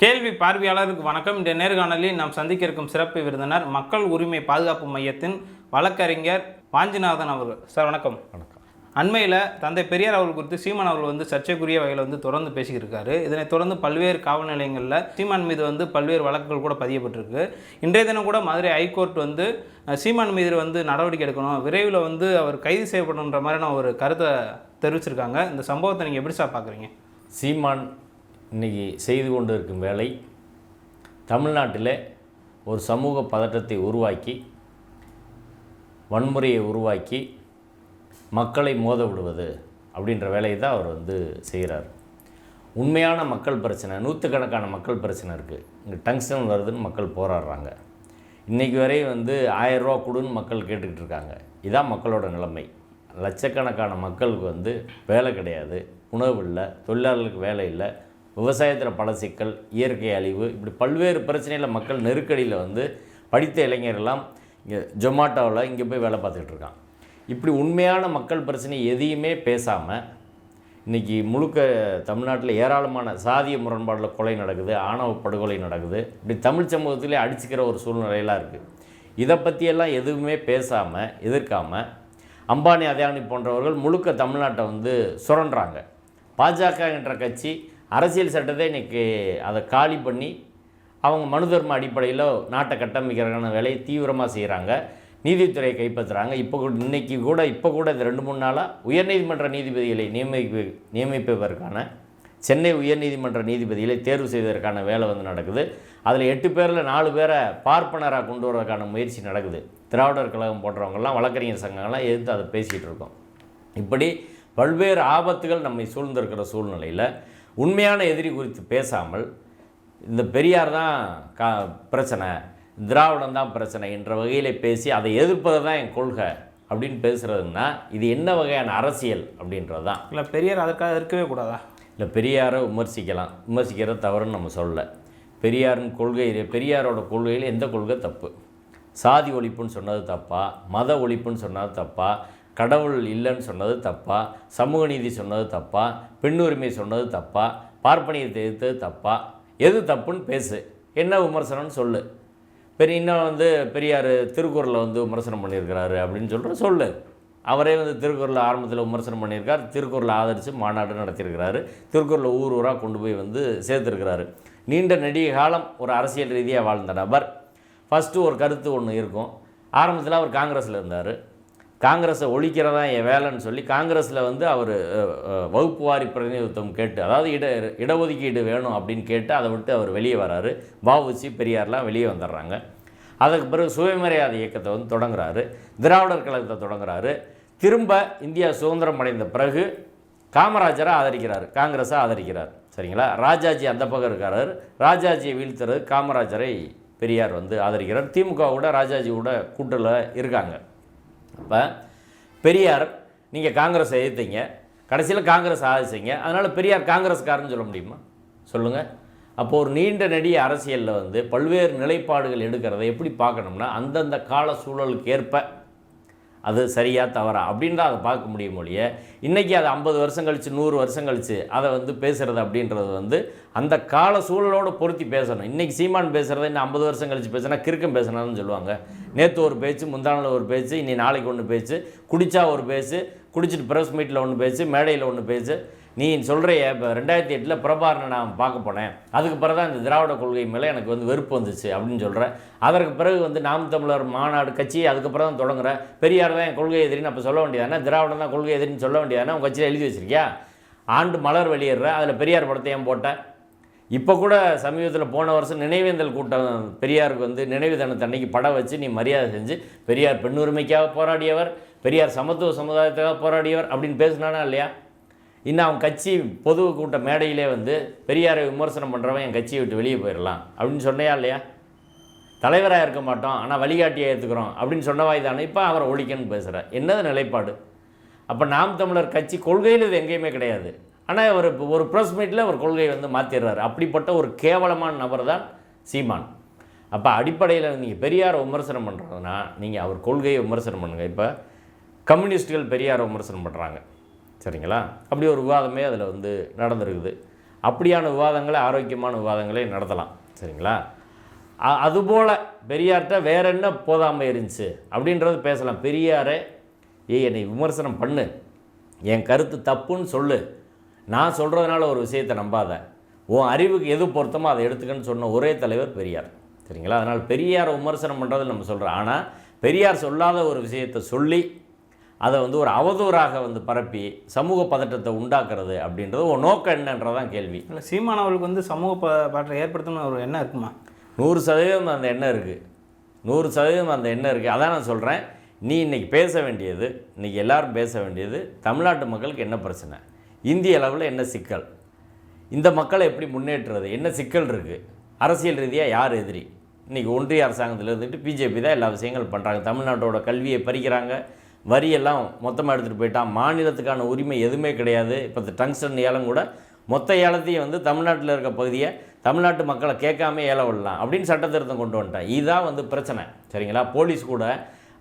கேள்வி பார்வையாளருக்கு வணக்கம். இந்த நேர்காணலில் நாம் சந்திக்க இருக்கும் சிறப்பு விருந்தினர் மக்கள் உரிமை பாதுகாப்பு மையத்தின் வழக்கறிஞர் வாஞ்சிநாதன் அவர்கள். சார் வணக்கம். வணக்கம். அண்மையில் தந்தை பெரியார் அவர்கள் குறித்து சீமான் அவர்கள் வந்து சர்ச்சைக்குரிய வகையில் வந்து தொடர்ந்து பேசியிருக்காரு இதனைத் தொடர்ந்து பல்வேறு காவல் நிலையங்களில் சீமான் மீது வந்து பல்வேறு வழக்குகள் கூட பதியப்பட்டிருக்கு. இன்றைய தினம் கூட மதுரை ஹைகோர்ட் வந்து சீமான் மீது வந்து நடவடிக்கை எடுக்கணும். விரைவில் வந்து அவர் கைது செய்யப்படணுன்ற மாதிரியான ஒரு கருத்தை தெரிவிச்சிருக்காங்க. இந்த சம்பவத்தை நீங்கள் எப்படி சார் பார்க்குறீங்க சீமான் இன்றைக்கி செய்து கொண்டு இருக்கும் வேலை தமிழ்நாட்டில் ஒரு சமூக பதட்டத்தை உருவாக்கி வன்முறையை உருவாக்கி மக்களை மோத விடுவது அப்படின்ற வேலையை தான் அவர் வந்து செய்கிறார். உண்மையான மக்கள் பிரச்சனை நூற்றுக்கணக்கான மக்கள் பிரச்சனை இருக்குது இங்கே டங்ஸ்டன் வருதுன்னு மக்கள் போராடுறாங்க. இன்றைக்கி வரை வந்து ஆயரூவா கொடுன்னு மக்கள் கேட்டுக்கிட்டு இருக்காங்க. இதான் மக்களோட நிலைமை. லட்சக்கணக்கான மக்களுக்கு வந்து வேலை கிடையாது உணவு இல்லை தொழிலாளர்களுக்கு வேலை இல்லை விவசாயத்தில் பல சிக்கல் இயற்கை அழிவு இப்படி பல்வேறு பிரச்சனையில் மக்கள் நெருக்கடியில் வந்து படித்த இளைஞர்கள்லாம் இங்கே ஜொமாட்டோவில் இங்கே போய் வேலை பார்த்துக்கிட்டு இருக்கான் இப்படி உண்மையான மக்கள் பிரச்சனை எதையுமே பேசாமல் இன்றைக்கி முழுக்க தமிழ்நாட்டில் ஏராளமான சாதிய முரண்பாடில் கொலை நடக்குது ஆணவ படுகொலை நடக்குது இப்படி தமிழ் சமூகத்திலே அடிச்சுக்கிற ஒரு சூழ்நிலையெல்லாம் இருக்குது இதை பற்றியெல்லாம் எதுவுமே பேசாமல் எதிர்க்காமல் அம்பானி அதானி போன்றவர்கள் முழுக்க தமிழ்நாட்டை வந்து சுரண்டுறாங்க. பாஜக என்ற கட்சி அரசியல் சட்டத்தை இன்றைக்கி அதை காலி பண்ணி அவங்க மனு தர்ம அடிப்படையில் நாட்டை கட்டமைக்கிறதுக்கான வேலையை தீவிரமாக செய்கிறாங்க நீதித்துறையை கைப்பற்றுறாங்க. இப்போ கூட இன்னைக்கு கூட இப்போ கூட இது ரெண்டு மூணு நாளாக உயர்நீதிமன்ற நீதிபதிகளை நியமிப்பு நியமிப்பதற்கான சென்னை உயர்நீதிமன்ற நீதிபதிகளை தேர்வு செய்வதற்கான வேலை வந்து நடக்குது. அதில் எட்டு பேரில் நாலு பேரை பார்ப்பனராக கொண்டு வரதுக்கான முயற்சி நடக்குது. திராவிடர் கழகம் போன்றவங்கெல்லாம் வழக்கறிஞர் சங்கங்கள்லாம் எதிர்த்து அதை பேசிகிட்டு இருக்கோம். இப்படி பல்வேறு ஆபத்துகள் நம்மை சூழ்ந்திருக்கிற சூழ்நிலையில் உண்மையான எதிரி குறித்து பேசாமல் இந்த பெரியார் தான் கா பிரச்சனை திராவிடம் தான் பிரச்சனை என்ற வகையில் பேசி அதை எதிர்ப்பது தான் என் கொள்கை அப்படின்னு பேசுகிறதுன்னா இது என்ன வகையான அரசியல் அப்படின்றது தான். இல்லை பெரியார் அதற்காக இருக்கவே கூடாதா? இல்லை பெரியாரை விமர்சிக்கலாம். விமர்சிக்கிறது தவறுன்னு நம்ம சொல்லல பெரியாரின் கொள்கை பெரியாரோட கொள்கையில் எந்த கொள்கை தப்பு? சாதி ஒழிப்புன்னு சொன்னது தப்பா? மத ஒழிப்புன்னு சொன்னது தப்பா? கடவுள் இல்லைன்னு சொன்னது தப்பா சமூக நீதி சொன்னது தப்பா பெண்ணுரிமை சொன்னது தப்பா பார்ப்பனியத்தை எதிர்த்தது தப்பா எது தப்புன்னு பேசு. என்ன விமர்சனம்னு சொல்லு. பெரிய இன்னும் வந்து பெரியார் திருக்குறளை வந்து விமர்சனம் பண்ணியிருக்கிறாரு அப்படின்னு சொல்கிற சொல்லு. அவரே வந்து திருக்குறளை ஆரம்பத்தில் விமர்சனம் பண்ணியிருக்கார். திருக்குறளை ஆதரித்து மாநாடு நடத்தியிருக்கிறாரு. திருக்குறளை ஊர் ஊராக கொண்டு போய் வந்து சேர்த்துருக்கிறாரு. நீண்ட நெடிய காலம் ஒரு அரசியல் ரீதியாக வாழ்ந்த நபர். ஃபஸ்ட்டு ஒரு கருத்து ஒன்று இருக்கும். ஆரம்பத்தில் அவர் காங்கிரஸில் இருந்தார். காங்கிரஸை ஒழிக்கிறதா என் வேலைன்னு சொல்லி காங்கிரஸில் வந்து அவர் வகுப்பு வாரி பிரதிநிதித்துவம் கேட்டு அதாவது இட இடஒதுக்கீடு வேணும் அப்படின்னு கேட்டு அதை விட்டு அவர் வெளியே வராரு. வஉசி பெரியார்லாம் வெளியே வந்துடுறாங்க. அதுக்கு பிறகு சுயமரியாதை இயக்கத்தை வந்து தொடங்குறாரு. திராவிடர் கழகத்தை தொடங்குறாரு. திரும்ப இந்தியா சுதந்திரம் அடைந்த பிறகு காமராஜரை ஆதரிக்கிறார். காங்கிரஸை ஆதரிக்கிறார். சரிங்களா? ராஜாஜி அந்த பக்கம் இருக்காரு. ராஜாஜியை வீழ்த்துறது காமராஜரை பெரியார் வந்து ஆதரிக்கிறார். திமுக கூட ராஜாஜி கூட கூட்டில் இருக்காங்க. அப்போ பெரியார் நீங்கள் காங்கிரஸ் எதிர்த்தீங்க. கடைசியில் காங்கிரஸ் ஆதரிச்சிங்க அதனால் பெரியார் காங்கிரஸ்காரன்னு சொல்ல முடியுமா? சொல்லுங்கள் அப்போது ஒரு நீண்ட நெடிய அரசியலில் வந்து பல்வேறு நிலைப்பாடுகள் எடுக்கிறத எப்படி பார்க்கணும்னா அந்தந்த கால சூழலுக்கு ஏற்ப அது சரியாக தவறா அப்படின்றத அதை பார்க்க முடியும் ஒழிய இன்றைக்கி அது ஐம்பது வருஷம் கழித்து நூறு வருஷம் கழித்து அதை வந்து பேசுகிறது அப்படின்றது வந்து அந்த கால சூழலோடு பொருத்தி பேசணும். இன்றைக்கி சீமான் பேசுகிறத இன்னும் ஐம்பது வருஷம் கழித்து பேசினா கிறுக்கம் பேசணும்னு சொல்லுவாங்க. நேற்று ஒரு பேச்சு முந்தானில் ஒரு பேச்சு இன்னி நாளைக்கு ஒன்று பேச்சு குடித்தா ஒரு பேச்சு குடிச்சிட்டு ப்ரெஸ் மீட்டில் ஒன்று பேச்சு மேடையில் ஒன்று பேச்சு நீ சொல்கிறைய இப்போ ரெண்டாயிரத்தி எட்டில் பிரபாரனை நான் பார்க்க போனேன். அதுக்கு பிறகு தான் இந்த திராவிட கொள்கை மேலே எனக்கு வந்து வெறுப்பு வந்துச்சு அப்படின்னு சொல்கிறேன் அதற்கு பிறகு வந்து நாம் தமிழர் மாநாடு கட்சி அதுக்கப்புறம் தான் தொடங்குறேன் பெரியார் தான் என் கொள்கை எதிரின்னு அப்போ சொல்ல வேண்டியதானே திராவிடம் தான் கொள்கை எதிரின்னு சொல்ல வேண்டியதானே உங்கள் கட்சியில் எழுதி வச்சிருக்கியா? ஆண்டு மலர் வெளியிடுற அதில் பெரியார் படத்தை ஏன் போட்டேன் இப்போ கூட சமீபத்தில் போன வருஷம் நினைவேந்தல் கூட்டம் பெரியாருக்கு வந்து நினைவு தினத்தன்னைக்கு படம் வச்சு நீ மரியாதை செஞ்சு பெரியார் பெண்ணுரிமைக்காக போராடியவர் பெரியார் சமத்துவ சமுதாயத்துக்காக போராடியவர் அப்படின்னு பேசினானா இல்லையா? இன்னும் அவன் கட்சி பொது கூட்ட மேடையிலே வந்து பெரியாரை விமர்சனம் பண்ணுறவன் என் கட்சியை விட்டு வெளியே போயிடலாம். அப்படின்னு சொன்னையா இல்லையா? தலைவராக இருக்க மாட்டோம் ஆனால் வழிகாட்டியை ஏற்றுக்கிறோம் அப்படின்னு சொன்னவாய் தானே இப்போ அவரை ஒழிக்கன்னு பேசுகிற என்னது நிலைப்பாடு? அப்போ நாம் தமிழர் கட்சி கொள்கையில் இது எங்கேயுமே கிடையாது. ஆனால் ஒரு ஒரு ப்ரெஸ் மீட்டில் ஒரு கொள்கையை வந்து மாற்றிடுறாரு அப்படிப்பட்ட ஒரு கேவலமான நபர் தான் சீமான். அப்போ அடிப்படையில் நீங்கள் பெரியாரை விமர்சனம் பண்ணுறதுனா நீங்கள் அவர் கொள்கையை விமர்சனம் பண்ணுங்கள் இப்போ கம்யூனிஸ்ட்டுகள் பெரியாரை விமர்சனம் பண்ணுறாங்க சரிங்களா? அப்படி ஒரு விவாதமே அதில் வந்து நடந்திருக்குது. அப்படியான விவாதங்களை ஆரோக்கியமான விவாதங்களை நடத்தலாம். சரிங்களா? அதுபோல் பெரியார்கிட்ட வேற என்ன போதாமை இருந்துச்சு? அப்படின்றது பேசலாம். பெரியாரே ஏய் என்னை விமர்சனம் பண்ணு. என் கருத்து தப்புன்னு சொல்லு. நான் சொல்கிறதுனால ஒரு விஷயத்தை நம்பாத. உன் அறிவுக்கு எது பொருத்தமோ அதை எடுத்துக்கன்னு சொன்ன ஒரே தலைவர் பெரியார். சரிங்களா? அதனால் பெரியாரை விமர்சனம் பண்ணுறது நம்ம சொல்கிறோம் ஆனால் பெரியார் சொல்லாத ஒரு விஷயத்தை சொல்லி அதை வந்து ஒரு அவதூறாக வந்து பரப்பி சமூக பதட்டத்தை உண்டாக்குறது அப்படின்றது ஒரு நோக்கம் என்னன்றதான் கேள்வி. இல்லை சீமான் அவர்களுக்கு வந்து சமூக ப பாட்டை ஏற்படுத்தணும்னு ஒரு எண்ணம் இருக்குமா? நூறு சதவீதம் அந்த எண்ணம் இருக்குது நூறு சதவீதம் அந்த எண்ணம் இருக்குது அதான் நான் சொல்கிறேன் நீ இன்னைக்கு பேச வேண்டியது இன்னைக்கு எல்லாரும் பேச வேண்டியது தமிழ்நாட்டு மக்களுக்கு என்ன பிரச்சனை? இந்திய அளவில் என்ன சிக்கல்? இந்த மக்களை எப்படி முன்னேற்றுறது? என்ன சிக்கல் இருக்குது அரசியல் ரீதியாக யார் எதிரி? இன்றைக்கி ஒன்றிய அரசாங்கத்தில் இருந்துட்டு பிஜேபி தான் எல்லா விஷயங்கள் பண்ணுறாங்க தமிழ்நாட்டோட கல்வியை பறிக்கிறாங்க. வரியெல்லாம் மொத்தமாக எடுத்துகிட்டு போயிட்டான் மாநிலத்துக்கான உரிமை எதுவுமே கிடையாது. இப்போ இந்த டங்ஸ்டன் ஏலம் கூட மொத்த ஏலத்தையும் வந்து தமிழ்நாட்டில் இருக்க பகுதியை தமிழ்நாட்டு மக்களை கேட்காம ஏல விடலாம் அப்படின்னு சட்ட திருத்தம் கொண்டு வந்துட்டான். இதுதான் வந்து பிரச்சனை. சரிங்களா? போலீஸ் கூட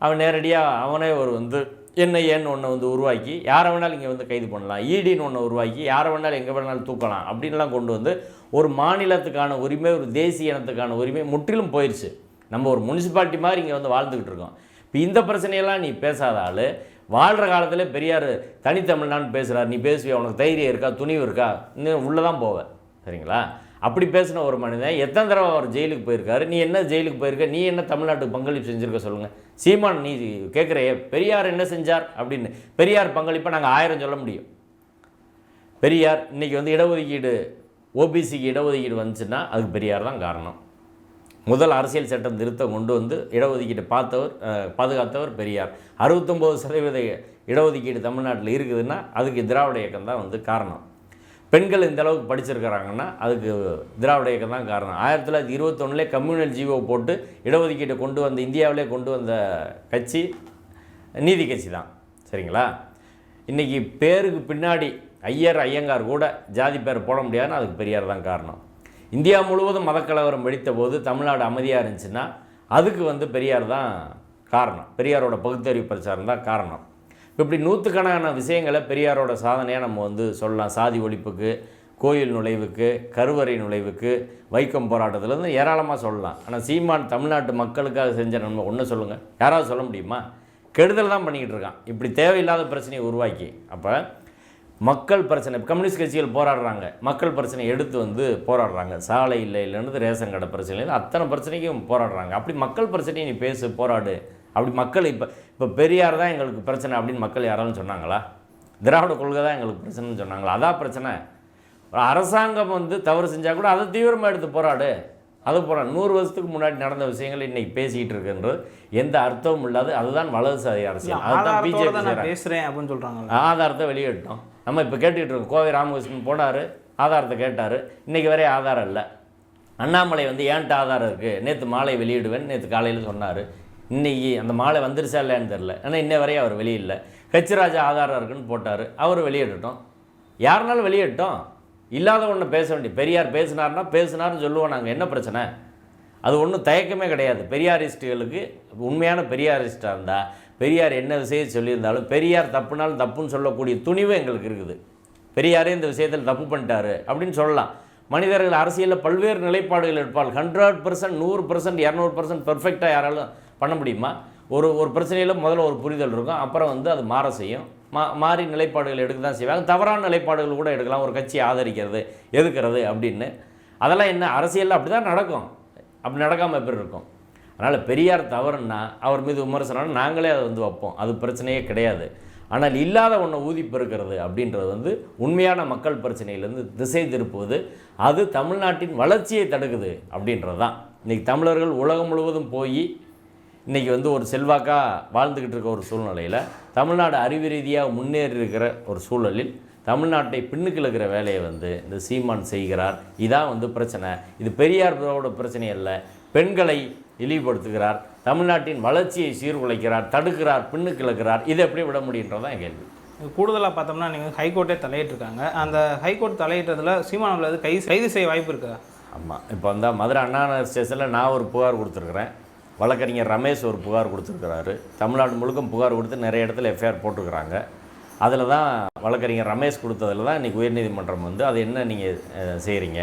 அவன் நேரடியாக அவனே ஒரு வந்து என்ன ஏன்னு ஒன்று வந்து உருவாக்கி யாரை வேணாலும் இங்கே வந்து கைது பண்ணலாம். ஈடின்னு ஒன்று உருவாக்கி யாரை வேணாலும் எங்கே வேணாலும் தூக்கலாம் அப்படின்லாம் கொண்டு வந்து ஒரு மாநிலத்துக்கான உரிமை ஒரு தேசிய இனத்துக்கான உரிமை முற்றிலும் போயிடுச்சு நம்ம ஒரு முனிசிபாலிட்டி மாதிரி இங்கே வந்து வாழ்ந்துக்கிட்டு இருக்கோம். இப்போ இந்த பிரச்சனையெல்லாம் நீ பேசாத ஆள். வாழ்கிற காலத்தில் பெரியார் தனித்தமிழ்னான்னு பேசுகிறார் நீ பேசுவியா? உனக்கு தைரியம் இருக்கா? துணிவு இருக்கா? இன்னும் உள்ளே தான் போவேன் சரிங்களா? அப்படி பேசின ஒரு மனிதன் எத்தனை தடவை அவர் ஜெயிலுக்கு போயிருக்காரு? நீ என்ன ஜெயிலுக்கு போயிருக்க? நீ என்ன தமிழ்நாட்டுக்கு பங்களிப்பு செஞ்சுருக்க சொல்லுங்கள் சீமான் நீ கேட்குற பெரியார் என்ன செஞ்சார்? அப்படின்னு. பெரியார் பங்களிப்பை நாங்கள் ஆயிரம் சொல்ல முடியும். பெரியார் இன்றைக்கி வந்து இடஒதுக்கீடு ஓபிசிக்கு இடஒதுக்கீடு வந்துச்சுன்னா அதுக்கு பெரியார் தான் காரணம். முதல் அரசியல் சட்டம் திருத்தம் கொண்டு வந்து இடஒதுக்கீட்டை பார்த்தவர் பாதுகாத்தவர் பெரியார். அறுபத்தொம்போது சதவீத இடஒதுக்கீடு தமிழ்நாட்டில் இருக்குதுன்னா அதுக்கு திராவிட இயக்கம் தான் வந்து காரணம். பெண்கள் இந்த அளவுக்கு படிச்சிருக்கிறாங்கன்னா அதுக்கு திராவிட இயக்கம் தான் காரணம். ஆயிரத்தி தொள்ளாயிரத்தி இருபத்தொன்னுலே கம்யூனல் ஜீவோ போட்டு இடஒதுக்கீட்டை கொண்டு வந்த இந்தியாவிலே கொண்டு வந்த கட்சி நீதி கட்சி தான். சரிங்களா? இன்றைக்கி பேருக்கு பின்னாடி ஐயர் ஐயங்கார் கூட ஜாதி பேர் போட முடியாதுன்னு அதுக்கு பெரியார் தான் காரணம். இந்தியா முழுவதும் மதக்கலவரம் வெடித்த போது தமிழ்நாடு அமைதியாக இருந்துச்சுன்னா அதுக்கு வந்து பெரியார் தான் காரணம். பெரியாரோட பகுத்தறிவு பிரச்சாரம் தான் காரணம். இப்படி நூற்றுக்கணக்கான விஷயங்களை பெரியாரோட சாதனையாக நம்ம வந்து சொல்லலாம். சாதி ஒழிப்புக்கு கோயில் நுழைவுக்கு கருவறை நுழைவுக்கு வைக்கம் போராட்டத்துலேருந்து ஏராளமாக சொல்லலாம். ஆனால் சீமான் தமிழ்நாட்டு மக்களுக்காக செஞ்ச நன்மை ஒன்று சொல்லுங்கள் யாராவது சொல்ல முடியுமா? கெடுதல் தான் பண்ணிக்கிட்டு இருக்கான். இப்படி தேவையில்லாத பிரச்சனையை உருவாக்கி. அப்போ மக்கள் பிரச்சனை கம்யூனிஸ்ட் கட்சிகள் போராடுறாங்க. மக்கள் பிரச்சனையை எடுத்து வந்து போராடுறாங்க. சாலை இல்லை இல்லைன்னு ரேஷன் கடை பிரச்சனையிலேருந்து அத்தனை பிரச்சனைக்கும் போராடுறாங்க. அப்படி மக்கள் பிரச்சனையை நீ பேசு போராடு. அப்படி மக்கள் இப்போ இப்போ பெரியார் தான் எங்களுக்கு பிரச்சனை அப்படின்னு மக்கள் யாராலும் சொன்னாங்களா? திராவிட கொள்கை தான் எங்களுக்கு பிரச்சனைன்னு சொன்னாங்களா? அதான் பிரச்சனை. அரசாங்கம் வந்து தவறு செஞ்சால் கூட அதை தீவிரமாக எடுத்து போராடு. அது போகிறான் நூறு வருஷத்துக்கு முன்னாடி நடந்த விஷயங்கள் இன்னைக்கு பேசிக்கிட்டு இருக்குன்றது எந்த அர்த்தமும் இல்லாது அதுதான் வலதுசாரி அரசியல். அதுதான் பிஜேபி பேசுகிறேன் அப்படின்னு சொல்கிறாங்க ஆதாரத்தை வெளியிட்டோம் நம்ம இப்போ கேட்டுக்கிட்டு இருக்கோம். கோவை ராமகிருஷ்ணன் போனார் ஆதாரத்தை கேட்டார். இன்றைக்கி வரையும் ஆதாரம் இல்லை. அண்ணாமலை வந்து ஏன்ட்ட ஆதாரம் இருக்குது நேற்று மாலை வெளியிடுவேன் நேற்று காலையில் சொன்னார். இன்றைக்கி அந்த மாலை வந்துருச்சா இல்லைன்னு தெரில ஆனால் இன்ன வரையும் அவர் வெளியில்ல. ஹெச் ராஜா ஆதாரம் இருக்குன்னு போட்டார். அவர் வெளியிடட்டும். யாருனாலும் வெளியிடட்டும். இல்லாத ஒன்று பேச வேண்டிய பெரியார் பேசினார்னா பேசினார்னு சொல்லுவோம் நாங்கள் என்ன பிரச்சனை? அது ஒன்றும் தயக்கமே கிடையாது. பெரியாரிஸ்ட்டுகளுக்கு உண்மையான பெரியாரிஸ்டாக இருந்தால் பெரியார் என்ன விஷயம் சொல்லியிருந்தாலும் பெரியார் தப்புனாலும் தப்புன்னு சொல்லக்கூடிய துணிவு எங்களுக்கு இருக்குது. பெரியாரே இந்த விஷயத்தில் தப்பு பண்ணிட்டாரு அப்படின்னு சொல்லலாம். மனிதர்கள் அரசியலில் பல்வேறு நிலைப்பாடுகள் எடுப்பால் ஹண்ட்ரட் பர்சன்ட் நூறு பர்சன்ட் இரநூறு பர்சன்ட் பெர்ஃபெக்டாக யாராலும் பண்ண முடியுமா? ஒரு ஒரு பிரச்சனையில் முதல்ல ஒரு புரிதல் இருக்கும். அப்புறம் வந்து அது மாற செய்யும். மா மாறி நிலைப்பாடுகள் எடுக்க தான் செய்வாங்க. தவறான நிலைப்பாடுகள் கூட எடுக்கலாம். ஒரு கட்சியை ஆதரிக்கிறது எதுக்கிறது அப்படின்னு. அதெல்லாம் என்ன? அரசியலில் அப்படி தான் நடக்கும். அப்படி நடக்காமல் எப்படி இருக்கும்? அதனால் பெரியார் தவறுன்னா அவர் மீது விமர்சனம் நாங்களே அதை வந்து வைப்போம். அது பிரச்சனையே கிடையாது. ஆனால் இல்லாத ஒன்றை ஊதி பெருக்கிறது அப்படின்றது வந்து உண்மையான மக்கள் பிரச்சனையிலேருந்து திசை திருப்புவது அது தமிழ்நாட்டின் வளர்ச்சியை தடுக்குது அப்படின்றது தான். இன்றைக்கி தமிழர்கள் உலகம் முழுவதும் போய் இன்றைக்கி வந்து ஒரு செல்வாக்காக வாழ்ந்துக்கிட்டு இருக்க ஒரு சூழ்நிலையில் தமிழ்நாடு அறிவு ரீதியாக முன்னேறி இருக்கிற ஒரு சூழலில் தமிழ்நாட்டை பின்னுக்கு இருக்கிற வேலையை வந்து இந்த சீமான் செய்கிறார். இதான் வந்து பிரச்சனை. இது பெரியாரோட பிரச்சனை அல்ல. பெண்களை இழிவுபடுத்துகிறார். தமிழ்நாட்டின் வளர்ச்சியை சீர்குலைக்கிறார் தடுக்கிறார் பின்னுக்கு இழுக்கிறார் இதை எப்படி விட முடியுன்றதான் கேள்வி. கூடுதலாக பார்த்தோம்னா நீங்கள் ஹைகோர்ட்டே தலையிட்டிருக்காங்க. அந்த ஹைகோர்ட் தலையிட்டதில் சீமானவில் அது கை கைது செய்ய வாய்ப்பு இருக்குதா ஆமாம் இப்போ வந்து மதுரை அண்ணா ஸ்டேஷனில் நான் ஒரு புகார் கொடுத்துருக்குறேன். வழக்கறிஞர் ரமேஷ் ஒரு புகார் கொடுத்துருக்கிறாரு. தமிழ்நாடு முழுக்க புகார் கொடுத்து நிறைய இடத்துல எஃப்ஐஆர் போட்டிருக்கிறாங்க அதில் தான் வழக்கறிஞர் ரமேஷ் கொடுத்ததில் தான் இன்றைக்கி உயர்நீதிமன்றம் வந்து அது என்ன நீங்கள் செய்கிறீங்க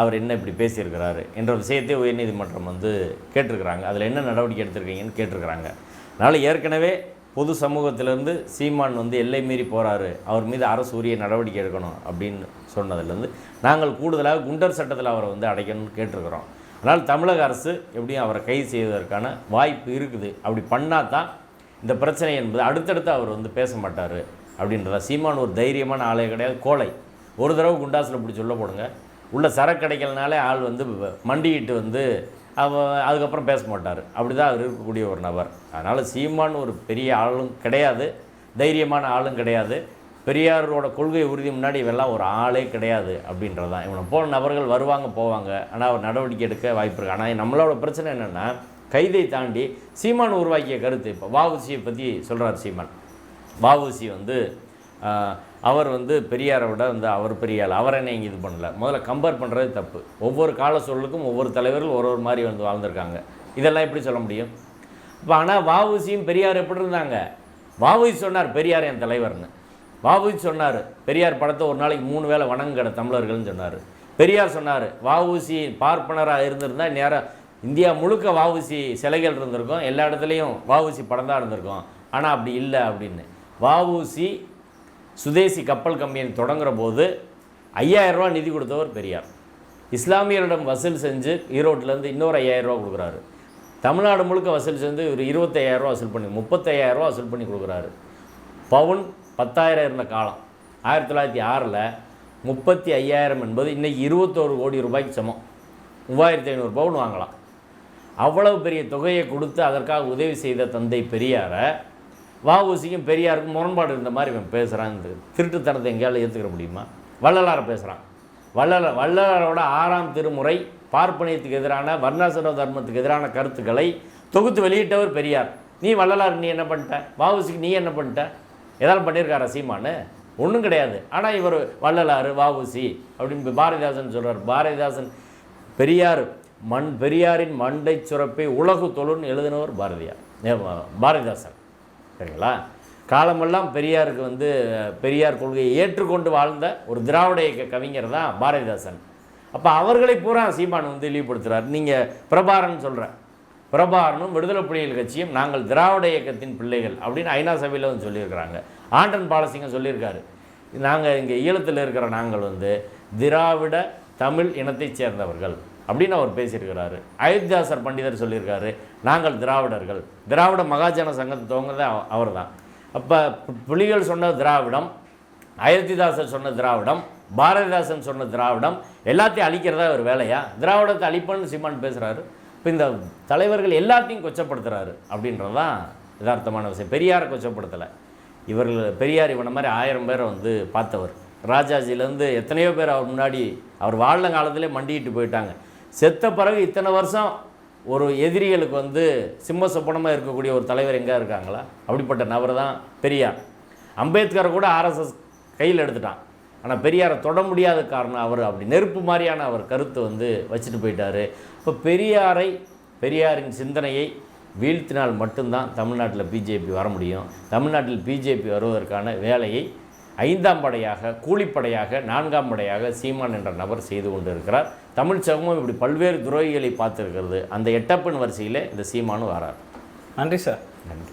அவர் என்ன இப்படி பேசியிருக்கிறாரு? என்ற விஷயத்தை உயர்நீதிமன்றம் வந்து கேட்டிருக்கிறாங்க. அதில் என்ன நடவடிக்கை எடுத்திருக்கீங்கன்னு கேட்டிருக்கிறாங்க. அதனால் ஏற்கனவே பொது சமூகத்திலேருந்து சீமான் வந்து எல்லை மீறி போகிறாரு அவர் மீது அரசு உரிய நடவடிக்கை எடுக்கணும். அப்படின்னு சொன்னதுலேருந்து நாங்கள் கூடுதலாக குண்டர் சட்டத்தில் அவரை வந்து அடைக்கணும்னு கேட்டிருக்கிறோம். அதனால் தமிழக அரசு எப்படியும் அவரை கைது செய்வதற்கான வாய்ப்பு இருக்குது. அப்படி பண்ணால் தான் இந்த பிரச்சனை என்பது அடுத்தடுத்து அவர் வந்து பேச மாட்டார். அப்படின்றதா சீமான் ஒரு தைரியமான ஆளே கிடையாது. கோழை. ஒரு தடவை குண்டாஸில் இப்படி சொல்ல போடுங்க. உள்ள சரக்கு கிடைக்கலனாலே ஆள் வந்து மண்டிக்கிட்டு மண்டியிட்டு வந்து அவ அதுக்கப்புறம் பேச மாட்டார். அப்படி தான் அவர் இருக்கக்கூடிய ஒரு நபர். அதனால் சீமான் ஒரு பெரிய ஆளும் கிடையாது. தைரியமான ஆளும் கிடையாது. பெரியாரோட கொள்கை உறுதி முன்னாடி இவெல்லாம் ஒரு ஆளே கிடையாது அப்படின்றது தான் இவனை போன நபர்கள் வருவாங்க போவாங்க. ஆனால் அவர் நடவடிக்கை எடுக்க வாய்ப்பு இருக்குது ஆனால் நம்மளோட பிரச்சனை என்னென்னா கைதை தாண்டி சீமான் உருவாக்கிய கருத்து இப்போ. வாவுசியை பற்றி சொல்கிறார் சீமான். வாவுசி வந்து அவர் வந்து பெரியாரை விட வந்து அவர் பெரிய ஆள். அவரை என்ன இங்கே இது பண்ணல. முதல்ல கம்பேர் பண்ணுறது தப்பு. ஒவ்வொரு கால சூழலுக்கும் ஒவ்வொரு தலைவர்கள் ஒரு ஒரு மாதிரி வந்து வாழ்ந்திருக்காங்க. இதெல்லாம் எப்படி சொல்ல முடியும்? இப்போ ஆனால் வாவுசியும் பெரியார் எப்படி இருந்தாங்க? வாவுசி சொன்னார் பெரியார் என் தலைவர்னு. வாவுசி சொன்னார் பெரியார் படத்தை ஒரு நாளைக்கு மூணு வேளை வணங்கட தமிழர்கள்னு சொன்னார். பெரியார் சொன்னார் வாவுசி பார்ப்பனராக இருந்திருந்தால் நேராக இந்தியா முழுக்க வாவுசி சிலைகள் இருந்திருக்கும். எல்லா இடத்துலையும் வாவுசி படம் தான் இருந்திருக்கும். ஆனால் அப்படி இல்லை அப்படின்னு. வஉசி சுதேசி கப்பல் கம்பெனி தொடங்குற போது ஐயாயிரரூவா நிதி கொடுத்தவர் பெரியார். இஸ்லாமியரிடம் வசூல் செஞ்சு ஈரோட்டிலேருந்து இன்னொரு ஐயாயிரரூவா கொடுக்குறாரு. தமிழ்நாடு முழுக்க வசூல் செஞ்சு ஒரு இருபத்தையாயிரரூவா வசூல் பண்ணி முப்பத்தையாயிரரூவா வசூல் பண்ணி கொடுக்குறாரு. பவுன் பத்தாயிரம் இருந்த காலம். ஆயிரத்தி தொள்ளாயிரத்தி ஆறில் முப்பத்தி ஐயாயிரம் என்பது இன்றைக்கி இருபத்தோரு கோடி ரூபாய்க்கு சமம். மூவாயிரத்தி ஐநூறு பவுன் வாங்கலாம். அவ்வளவு பெரிய தொகையை கொடுத்து அதற்காக உதவி செய்த தந்தை பெரியாரை வஉசிக்கும் பெரியாருக்கும் முரண்பாடு இருந்த மாதிரி இவன் பேசுகிறான் திருட்டுத்தனத்தை எங்கேயால ஏற்றுக்கிற முடியுமா? வள்ளலாரை பேசுகிறான் வள்ளல வள்ளலாரோட ஆறாம் திருமுறை பார்ப்பனியத்துக்கு எதிரான வர்ணாசன தர்மத்துக்கு எதிரான கருத்துக்களை தொகுத்து வெளியிட்டவர் பெரியார். நீ வள்ளலார் நீ என்ன பண்ணிட்ட? வஉசிக்கு நீ என்ன பண்ணிட்ட? எதாலும் பண்ணியிருக்காரா சீமானு? ஒன்றும் கிடையாது. ஆனால் இவர் வள்ளலாறு வஉசி அப்படின்னு பாரதிதாசன் சொல்கிறார் பாரதிதாசன் பெரியார் மண் பெரியாரின் மண்டை சுரப்பை உலகு தொழுன்னு எழுதினவர் பாரதியார். பாரதிதாசன். சரிங்களா? காலமெல்லாம் பெரியாருக்கு வந்து பெரியார் கொள்கையை ஏற்றுக்கொண்டு வாழ்ந்த ஒரு திராவிட இயக்க கவிஞர் தான் பாரதிதாசன். அப்போ அவர்களை பூரா சீமான் வந்து இழிவுபடுத்துகிறார் நீங்கள் பிரபாரன் சொல்கிற பிரபாரனும் விடுதலை புலிகள் கட்சியும் நாங்கள் திராவிட இயக்கத்தின் பிள்ளைகள் அப்படின்னு ஐநா சபையில் வந்து சொல்லியிருக்கிறாங்க. ஆண்டன் பாலசிங்கம் சொல்லியிருக்காரு. நாங்கள் இங்கே ஈழத்தில் இருக்கிற நாங்கள் வந்து திராவிட தமிழ் இனத்தைச் சேர்ந்தவர்கள். அப்படின்னு அவர் பேசியிருக்கிறாரு. அயோத்தியாசர் பண்டிதர் சொல்லியிருக்காரு நாங்கள் திராவிடர்கள். திராவிட மகாஜன சங்கத்தை துவங்குறதே அவர் தான் அப்போ புலிகள் சொன்ன திராவிடம் அயோத்திதாசர் சொன்ன திராவிடம் பாரதிதாசன் சொன்ன திராவிடம் எல்லாத்தையும் அழிக்கிறதா ஒரு வேலையா? திராவிடத்தை அழிப்பன்னு சீமான் பேசுகிறாரு இப்போ இந்த தலைவர்கள் எல்லாத்தையும் கொச்சப்படுத்துகிறாரு அப்படின்றது தான் யதார்த்தமான விஷயம். பெரியாரை கொச்சப்படுத்தலை. இவர்கள் பெரியார் இவனை மாதிரி ஆயிரம் பேரை வந்து பார்த்தவர். ராஜாஜிலேருந்து எத்தனையோ பேர் அவர் முன்னாடி அவர் வாழ்ந்த காலத்திலே மண்டிட்டு போயிட்டாங்க. செத்த பிறகு இத்தனை வருஷம் ஒரு எதிரிகளுக்கு வந்து சிம்ம சொப்பனமாக இருக்கக்கூடிய ஒரு தலைவர் எங்கே இருக்காங்களா? அப்படிப்பட்ட நபர் தான் பெரியார். அம்பேத்கரை கூட ஆர்எஸ்எஸ் கையில் எடுத்துட்டான். ஆனால் பெரியாரை தொட முடியாத காரணம் அவர் அப்படி. நெருப்பு மாதிரியான அவர் கருத்தை வந்து வச்சுட்டு போயிட்டார். இப்போ பெரியாரை பெரியாரின் சிந்தனையை வீழ்த்தினால் மட்டும்தான் தமிழ்நாட்டில் பிஜேபி வர முடியும். தமிழ்நாட்டில் பிஜேபி வருவதற்கான வேலையை ஐந்தாம் படையாக கூலிப்படையாக நான்காம் படையாக சீமான் என்ற நபர் செய்து கொண்டிருக்கிறார். தமிழ் சமூகம் இப்படி பல்வேறு துரோகிகளை பார்த்துருக்கிறது. அந்த எட்டப்பன் வரிசையில் இந்த சீமானும் வரார் நன்றி சார். நன்றி.